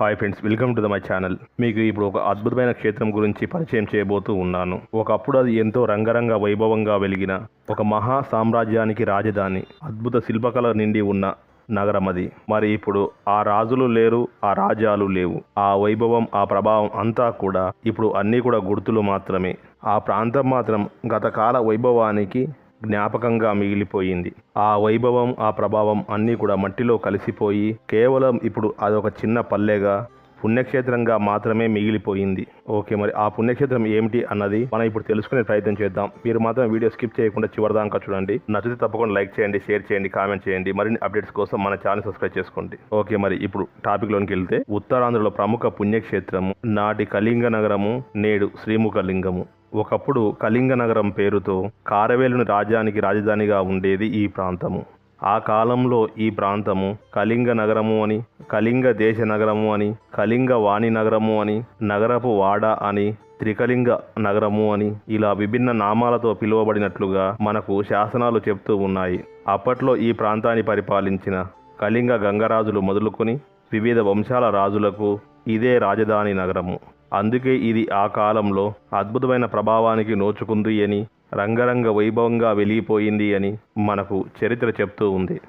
Hi friends welcome to the my channel మీకు ఇప్పుడు ఒక అద్భుతమైన క్షేత్రం గురించి పరిచయం చేయబోతూ ఉన్నాను. ఒకప్పుడు అది ఎంతో రంగరంగ వైభవంగా వెలిగిన ఒక మహా సామ్రాజ్యానికి రాజధాని అద్భుత శిల్పకళ నిండి ఉన్న నగరం అది. మరి ఇప్పుడు ఆ రాజులు లేరు ఆ రాజ్యాలు లేవు. ఆ వైభవం ఆ ప్రభావం అంతా కూడా ఇప్పుడు అన్నీ కూడా గుర్తులు మాత్రమే. ఆ ప్రాంతం మాత్రం గతకాల వైభవానికి జ్ఞాపకంగా మిగిలిపోయింది. ఆ వైభవం ఆ ప్రభావం అన్నీ కూడా మట్టిలో కలిసిపోయి కేవలం ఇప్పుడు అదొక చిన్న పల్లెగా పుణ్యక్షేత్రంగా మాత్రమే మిగిలిపోయింది. ఓకే మరి ఆ పుణ్యక్షేత్రం ఏమిటి అన్నది మనం ఇప్పుడు తెలుసుకునే ప్రయత్నం చేద్దాం. మీరు మాత్రం వీడియో స్కిప్ చేయకుండా చివరిదాకా చూడండి. నచ్చితే తప్పకుండా లైక్ చేయండి షేర్ చేయండి కామెంట్ చేయండి. మరిన్ని అప్డేట్స్ కోసం మన ఛానల్ సబ్స్క్రైబ్ చేసుకోండి. ఓకే మరి ఇప్పుడు టాపిక్ లోనికి వెళ్తే ఉత్తరాంధ్రలో ప్రముఖ పుణ్యక్షేత్రము నాటి కళింగ నగరము నేడు శ్రీముఖలింగము. ఒకప్పుడు కళింగ నగరం పేరుతో కారవేలుని రాజ్యానికి రాజధానిగా ఉండేది ఈ ప్రాంతము. ఆ కాలంలో ఈ ప్రాంతము కళింగ నగరము అని కళింగ దేశ నగరము అని కళింగ వాణి నగరము అని నగరపు వాడ అని త్రికలింగ నగరము అని ఇలా విభిన్న నామాలతో పిలువబడినట్లుగా మనకు శాసనాలు చెప్తూ ఉన్నాయి. అప్పట్లో ఈ ప్రాంతాన్ని పరిపాలించిన కళింగ గంగరాజులు మొదలుకొని వివిధ వంశాల రాజులకు ఇదే రాజధాని నగరము. అందుకే ఇది ఆ కాలంలో అద్భుతమైన ప్రభావానికి నోచుకుంది అని రంగరంగ వైభవంగా వెలిగిపోయింది అని మనకు చరిత్ర చెప్తూ ఉంది.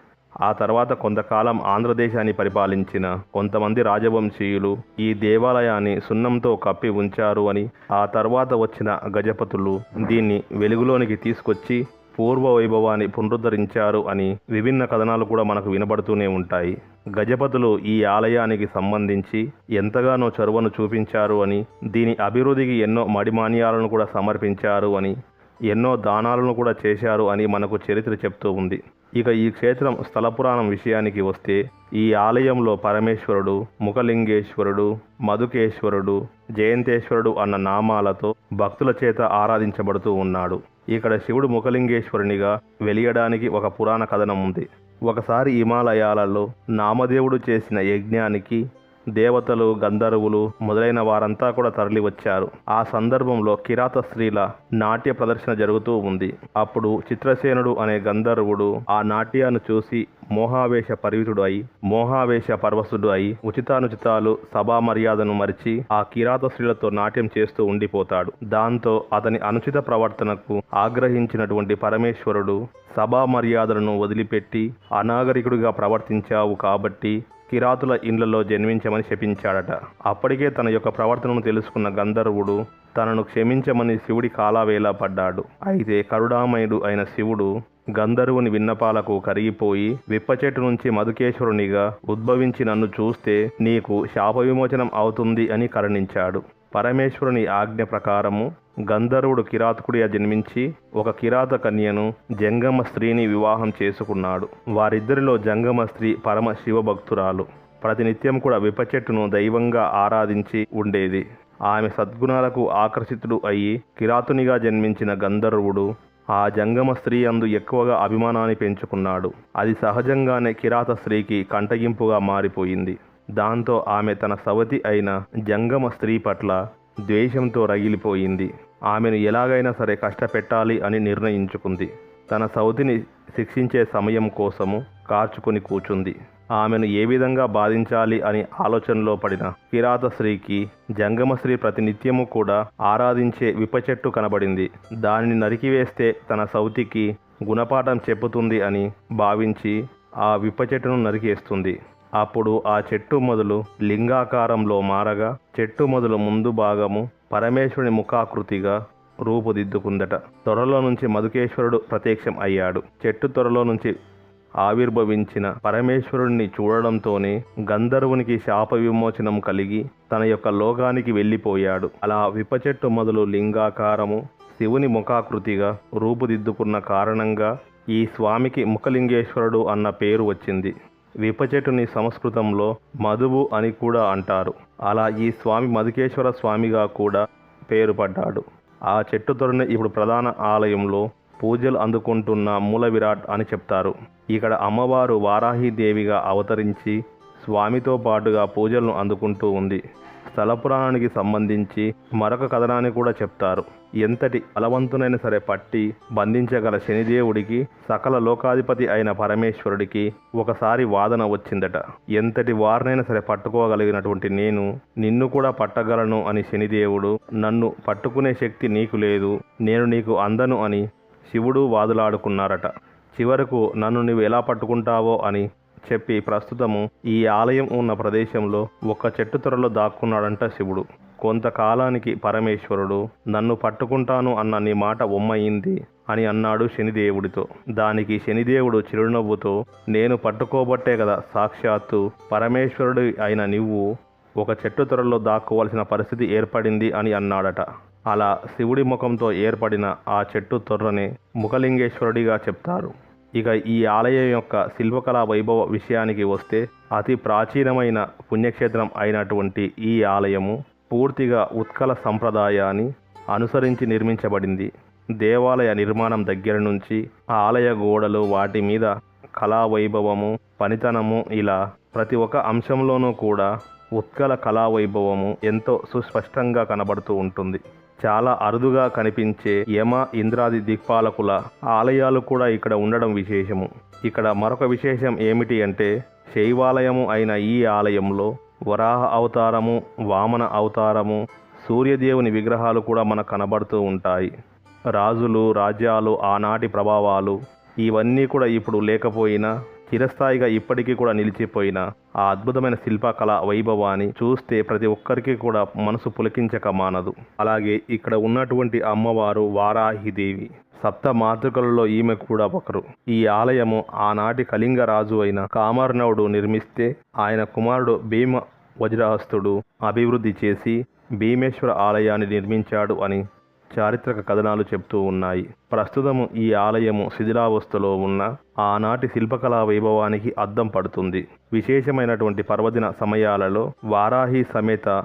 ఆ తర్వాత కొంతకాలం ఆంధ్రదేశాన్ని పరిపాలించిన కొంతమంది రాజవంశీయులు ఈ దేవాలయాన్ని సున్నంతో కప్పి ఉంచారు అని ఆ తర్వాత వచ్చిన గజపతులు దీన్ని వెలుగులోనికి తీసుకొచ్చి పూర్వ వైభవాన్ని పునరుద్ధరించారు అని విభిన్న కథనాలు కూడా మనకు వినబడుతూనే ఉంటాయి. గజపతులు ఈ ఆలయానికి సంబంధించి ఎంతగానో చొరవను చూపించారు అని దీని అభివృద్ధికి ఎన్నో మడిమాన్యాలను కూడా సమర్పించారు అని ఎన్నో దానాలను కూడా చేశారు అని మనకు చరిత్ర చెప్తూ ఉంది. ఇక ఈ క్షేత్రం స్థల పురాణం విషయానికి వస్తే ఈ ఆలయంలో పరమేశ్వరుడు ముఖలింగేశ్వరుడు మధుకేశ్వరుడు జయంతేశ్వరుడు అన్న నామాలతో భక్తుల చేత ఆరాధించబడుతూ ఉన్నాడు. ఇక్కడ శివుడు ముఖలింగేశ్వరునిగా వెలియడానికి ఒక పురాణ కథనం ఉంది. ఒకసారి హిమాలయాలలో నామదేవుడు చేసిన యజ్ఞానికి దేవతలు గంధర్వులు మొదలైన వారంతా కూడా తరలి వచ్చారు ఆ సందర్భంలో కిరాత స్త్రీల నాట్య ప్రదర్శన జరుగుతూ ఉంది. అప్పుడు చిత్రసేనుడు అనే గంధర్వుడు ఆ నాట్యాన్ని చూసి మోహావేశ పరివితుడు అయి మోహావేశ పర్వసుడు అయి ఉచితానుచితాలు సభా మర్యాదను మరిచి ఆ కిరాత స్త్రీలతో నాట్యం చేస్తూ ఉండిపోతాడు. దాంతో అతని అనుచిత ప్రవర్తనకు ఆగ్రహించినటువంటి పరమేశ్వరుడు సభా మర్యాదలను వదిలిపెట్టి అనాగరికుడిగా ప్రవర్తించావు కాబట్టి కిరాతుల ఇండ్లలో జన్మించమని శపించాడట. అప్పటికే తన యొక్క ప్రవర్తనను తెలుసుకున్న గంధర్వుడు తనను క్షమించమని శివుడి కాలావేలా పడ్డాడు. అయితే కరుడామయుడు అయిన శివుడు గంధర్వుని విన్నపాలకు కరిగిపోయి విప్ప చెట్టు నుంచి మధుకేశ్వరునిగా ఉద్భవించి నన్ను చూస్తే నీకు శాప విమోచనం అవుతుంది అని కరుణించాడు. పరమేశ్వరుని ఆజ్ఞ ప్రకారము గంధర్వుడు కిరాతకుడిగా జన్మించి ఒక కిరాత కన్యను జంగమ స్త్రీని వివాహం చేసుకున్నాడు. వారిద్దరిలో జంగమ స్త్రీ పరమ శివభక్తురాలు. ప్రతినిత్యం కూడా విప చెట్టును దైవంగా ఆరాధించి ఉండేది. ఆమె సద్గుణాలకు ఆకర్షితుడు అయి కిరాతునిగా జన్మించిన గంధర్వుడు ఆ జంగమ స్త్రీ అందు ఎక్కువగా అభిమానాన్ని పెంచుకున్నాడు. అది సహజంగానే కిరాత స్త్రీకి కంటగింపుగా మారిపోయింది. దాంతో ఆమె తన సవతి అయిన జంగమ స్త్రీ పట్ల ద్వేషంతో రగిలిపోయింది. ఆమెను ఎలాగైనా సరే కష్టపెట్టాలి అని నిర్ణయించుకుంది. తన సౌతిని శిక్షించే సమయం కోసము కార్చుకుని కూర్చుంది ఆమెను ఏ విధంగా బాధించాలి అని ఆలోచనలో పడిన కిరాత జంగమశ్రీ ప్రతినిత్యము కూడా ఆరాధించే విప్పచెట్టు కనబడింది. దానిని నరికివేస్తే తన సౌతికి గుణపాఠం చెప్పుతుంది అని భావించి ఆ విప్ప చెట్టును నరికేస్తుంది. అప్పుడు ఆ చెట్టు మొదలు లింగాకారంలో మారగా చెట్టు మొదలు ముందు భాగము పరమేశ్వరుని ముఖాకృతిగా రూపుదిద్దుకుందట. త్వరలో నుంచి మధుకేశ్వరుడు ప్రత్యక్షం అయ్యాడు. చెట్టు త్వరలో నుంచి ఆవిర్భవించిన పరమేశ్వరుణ్ణి చూడడంతోనే గంధర్వునికి శాప విమోచనం కలిగి తన యొక్క లోకానికి వెళ్ళిపోయాడు. అలా విపచెట్టు మొదలు లింగాకారము శివుని ముఖాకృతిగా రూపుదిద్దుకున్న కారణంగా ఈ స్వామికి ముఖలింగేశ్వరుడు అన్న పేరు వచ్చింది. విప చెట్టుని సంస్కృతంలో మధువు అని కూడా అంటారు. అలా ఈ స్వామి మధుకేశ్వర స్వామిగా కూడా పేరు పడ్డాడు ఆ చెట్టు తొరని ఇప్పుడు ప్రధాన ఆలయంలో పూజలు అందుకుంటున్న మూల విరాట్ అని చెప్తారు. ఇక్కడ అమ్మవారు వారాహి దేవిగా అవతరించి స్వామితో పాటుగా పూజలను అందుకుంటూ ఉంది. స్థల పురాణానికి సంబంధించి మరొక కథనాన్ని కూడా చెప్తారు. ఎంతటి బలవంతునైనా సరే పట్టి బంధించగల శనిదేవుడికి సకల లోకాధిపతి అయిన పరమేశ్వరుడికి ఒకసారి వాదన వచ్చిందట. ఎంతటి వారినైనా సరే పట్టుకోగలిగినటువంటి నేను నిన్ను కూడా పట్టగలను అని శనిదేవుడు నన్ను పట్టుకునే శక్తి నీకు లేదు నేను నీకు అందను అని శివుడు వాదులాడుకున్నారట. చివరకు నన్ను నువ్వు ఎలా పట్టుకుంటావో అని చెప్పి ప్రస్తుతము ఈ ఆలయం ఉన్న ప్రదేశంలో ఒక చెట్టు త్వరలో దాక్కున్నాడంట శివుడు. కొంతకాలానికి పరమేశ్వరుడు నన్ను పట్టుకుంటాను అన్న నీ మాట ఉమ్మయింది అని అన్నాడు శనిదేవుడితో. దానికి శనిదేవుడు చిరునవ్వుతో నేను పట్టుకోబట్టే కదా సాక్షాత్తు పరమేశ్వరుడు అయిన నువ్వు ఒక చెట్టు త్వరలో దాక్కోవలసిన పరిస్థితి ఏర్పడింది అని అన్నాడట. అలా శివుడి ముఖంతో ఏర్పడిన ఆ చెట్టు తొర్రని ముఖలింగేశ్వరుడిగా చెప్తారు. ఇక ఈ ఆలయం యొక్క శిల్పకళా వైభవ విషయానికి వస్తే అతి ప్రాచీనమైన పుణ్యక్షేత్రం అయినటువంటి ఈ ఆలయము పూర్తిగా ఉత్కల సంప్రదాయాన్ని అనుసరించి నిర్మించబడింది. దేవాలయ నిర్మాణం దగ్గర నుంచి ఆలయ గోడలు వాటి మీద కళా వైభవము పనితనము ఇలా ప్రతి ఒక్క అంశంలోనూ కూడా ఉత్కల కళా వైభవము ఎంతో సుస్పష్టంగా కనబడుతూ ఉంటుంది. చాలా అరుదుగా కనిపించే యమ ఇంద్రాది దిక్పాలకుల ఆలయాలు కూడా ఇక్కడ ఉండడం విశేషము. ఇక్కడ మరొక విశేషం ఏమిటి అంటే శైవాలయము అయిన ఈ ఆలయంలో వరాహ అవతారము వామన అవతారము సూర్యదేవుని విగ్రహాలు కూడా మనకు కనబడుతూ ఉంటాయి. రాజులు రాజ్యాలు ఆనాటి ప్రభావాలు ఇవన్నీ కూడా ఇప్పుడు లేకపోయినా చిరస్థాయిగా ఇప్పటికీ కూడా నిలిచిపోయిన ఆ అద్భుతమైన శిల్పకళ వైభవాన్ని చూస్తే ప్రతి ఒక్కరికి కూడా మనసు పులకించక మానదు. అలాగే ఇక్కడ ఉన్నటువంటి అమ్మవారు వారాహిదేవి. సప్త మాతృకలలో ఈమె కూడా ఒకరు. ఈ ఆలయము ఆనాటి కళింగ రాజు అయిన కామర్నవుడు నిర్మిస్తే ఆయన కుమారుడు భీమ వజ్రహస్తుడు అభివృద్ధి చేసి భీమేశ్వర ఆలయాన్ని నిర్మించాడు అని చారిత్రక కథనాలు చెప్తూ ఉన్నాయి. ప్రస్తుతము ఈ ఆలయము శిథిలావస్థలో ఉన్న ఆనాటి శిల్పకళా వైభవానికి అద్దం పడుతుంది. విశేషమైనటువంటి పర్వదిన సమయాలలో వారాహి సమేత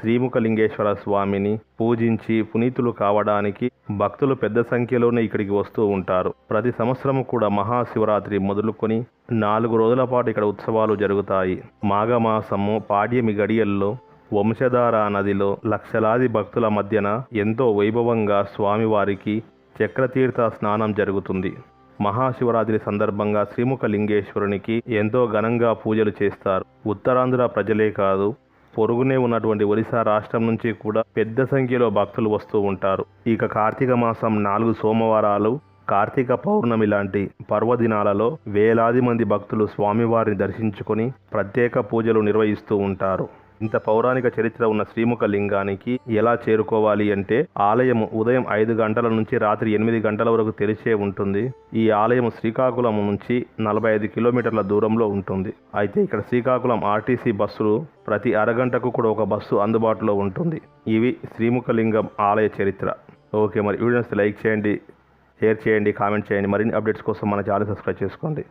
శ్రీముఖలింగేశ్వర స్వామిని పూజించి పునీతులు కావడానికి భక్తులు పెద్ద సంఖ్యలోనే ఇక్కడికి వస్తూ ఉంటారు. ప్రతి సంవత్సరం కూడా మహాశివరాత్రి మొదలుకొని నాలుగు రోజుల పాటు ఇక్కడ ఉత్సవాలు జరుగుతాయి. మాఘమాసము పాడ్యమి గడియల్లో వంశధార నదిలో లక్షలాది భక్తుల మధ్యన ఎంతో వైభవంగా స్వామివారికి చక్రతీర్థ స్నానం జరుగుతుంది. మహాశివరాత్రి సందర్భంగా శ్రీముఖ లింగేశ్వరునికి ఎంతో ఘనంగా పూజలు చేస్తారు. ఉత్తరాంధ్ర ప్రజలే కాదు పొరుగునే ఉన్నటువంటి ఒరిస్సా రాష్ట్రం నుంచి కూడా పెద్ద సంఖ్యలో భక్తులు వస్తూ ఉంటారు. ఇక కార్తీక మాసం నాలుగు సోమవారాలు కార్తీక పౌర్ణమి లాంటి పర్వదినాలలో వేలాది మంది భక్తులు స్వామివారిని దర్శించుకొని ప్రత్యేక పూజలు నిర్వహిస్తూ ఉంటారు. ఇంత పౌరాణిక చరిత్ర ఉన్న శ్రీముఖ లింగానికి ఎలా చేరుకోవాలి అంటే ఆలయం ఉదయం ఐదు గంటల నుంచి రాత్రి ఎనిమిది గంటల వరకు తెరిచే ఉంటుంది. ఈ ఆలయం శ్రీకాకుళం నుంచి నలభై ఐదు కిలోమీటర్ల దూరంలో ఉంటుంది. అయితే ఇక్కడ శ్రీకాకుళం ఆర్టీసీ బస్సులు ప్రతి అరగంటకు కూడా ఒక బస్సు అందుబాటులో ఉంటుంది. ఇవి శ్రీముఖలింగం ఆలయ చరిత్ర. ఓకే మరి వీడియోస్ లైక్ చేయండి షేర్ చేయండి కామెంట్ చేయండి. మరిన్ని అప్డేట్స్ కోసం మన ఛానల్ సబ్స్క్రైబ్ చేసుకోండి.